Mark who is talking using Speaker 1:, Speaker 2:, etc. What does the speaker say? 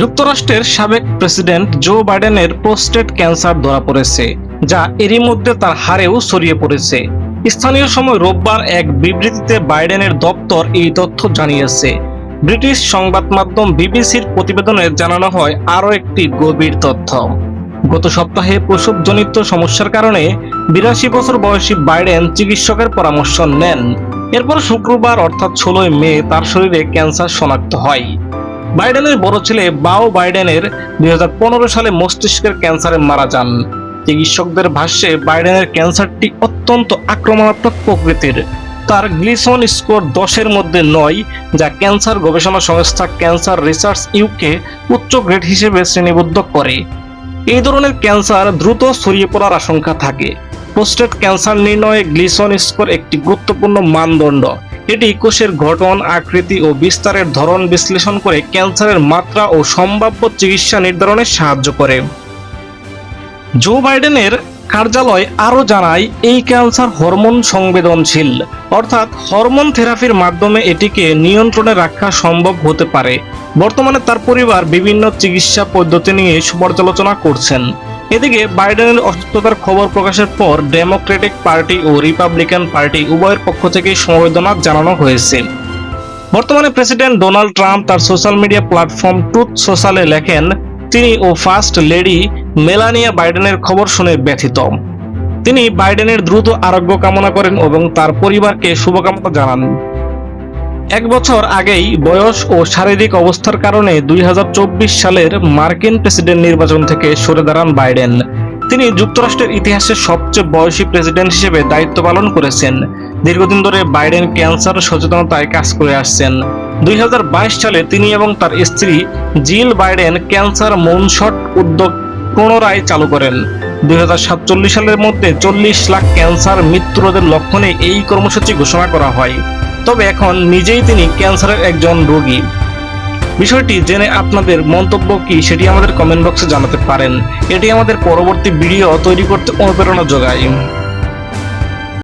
Speaker 1: যুক্তরাষ্ট্রের সাবেক president Joe বাইডেনের প্রোস্টেট ক্যান্সার ধরা পড়েছে, যা এরই মধ্যে তার হারেও ছড়িয়ে পড়েছে। স্থানীয় সময় রোববার এক বিবৃতিতে বাইডেনের দপ্তর এই তথ্য জানিয়েছে। ব্রিটিশ সংবাদ মাধ্যম বিবিসির প্রতিবেদনে জানানো হয়, আরও একটি গভীর তথ্য। গত সপ্তাহে প্রসবজনিত সমস্যার কারণে বিরাশি বছর বয়সী বাইডেন চিকিৎসকের পরামর্শ নেন। এরপর শুক্রবার, অর্থাৎ ষোলোই মে, তার শরীরে ক্যান্সার শনাক্ত হয়। বাইডেনের বড় ছেলে বাও বাইডেনের দুই হাজার পনেরো সালে মস্তিষ্কের ক্যান্সারে মারা যান। চিকিৎসকদের ভাষ্যে, বাইডেনের ক্যান্সারটি অত্যন্ত আক্রমণাত্মক প্রকৃতির। তার গ্লিসন স্কোর দশের মধ্যে নয়, যা ক্যান্সার গবেষণা সংস্থা ক্যান্সার রিসার্চ ইউকে উচ্চ গ্রেড হিসেবে শ্রেণীবদ্ধ করে। এই ধরনের ক্যান্সার দ্রুত ছড়িয়ে পড়ার আশঙ্কা থাকে। প্রোস্টেট ক্যান্সার নির্ণয়ে গ্লিসন স্কোর একটি গুরুত্বপূর্ণ মানদণ্ড। এটি কোষের গঠন, আকৃতি ও বিস্তারের ধরন বিশ্লেষণ করে ক্যান্সারের মাত্রা ও সম্ভাব্য চিকিৎসা নির্ধারণে সাহায্য করে। জো বাইডেনের কার্যালয় আরও জানায়, এই ক্যান্সার হরমোন সংবেদনশীল, অর্থাৎ হরমোন থেরাপির মাধ্যমে এটিকে নিয়ন্ত্রণে রাখা সম্ভব হতে পারে। বর্তমানে তার পরিবার বিভিন্ন চিকিৎসা পদ্ধতি নিয়ে পর্যালোচনা করছেন। এদিকে বাইডেনের অসুস্থতার খবর প্রকাশের পর ডেমোক্রেটিক পার্টি ও রিপাবলিকান পার্টি উভয়ের পক্ষ থেকে সমবেদনা জানানো হয়েছে। বর্তমানে প্রেসিডেন্ট ডোনাল্ড ট্রাম্প তার সোশ্যাল মিডিয়া প্ল্যাটফর্ম ট্রুথ সোশ্যালে লেখেন, তিনি ও ফার্স্ট লেডি মেলানিয়া বাইডেনের খবর শুনে ব্যথিত। তিনি বাইডেনের দ্রুত আরোগ্য কামনা করেন এবং তার পরিবারকে শুভকামনা জানান। এক বছর আগেই বয়স ও শারীরিক অবস্থার কারণে দুই হাজার চব্বিশ সালের মার্কিন প্রেসিডেন্ট নির্বাচন থেকে সরে দাঁড়ান বাইডেন। তিনি যুক্তরাষ্ট্রের ইতিহাসে সবচেয়ে বয়সী প্রেসিডেন্ট হিসেবে দায়িত্ব পালন করেছেন। দীর্ঘদিন ধরে বাইডেন ক্যান্সার সচেতনতায় কাজ করে আসছেন। দুই হাজার বাইশ সালে তিনি এবং তার স্ত্রী জিল বাইডেন ক্যান্সার মৌনশট উদ্যোগ পুনরায় চালু করেন। দুই হাজার সাতচল্লিশ সালের মধ্যে চল্লিশ লাখ ক্যান্সার মৃত্যুরোধের লক্ষণে এই কর্মসূচি ঘোষণা করা হয়। তবে এখন নিজেই তিনি ক্যান্সারের একজন রোগী। বিষয়টি জেনে আপনাদের মন্তব্য কি সেটি আমাদের কমেন্ট বক্সে জানাতে পারেন। এটি আমাদের পরবর্তী ভিডিও তৈরি করতে অনুপ্রেরণা যোগায়।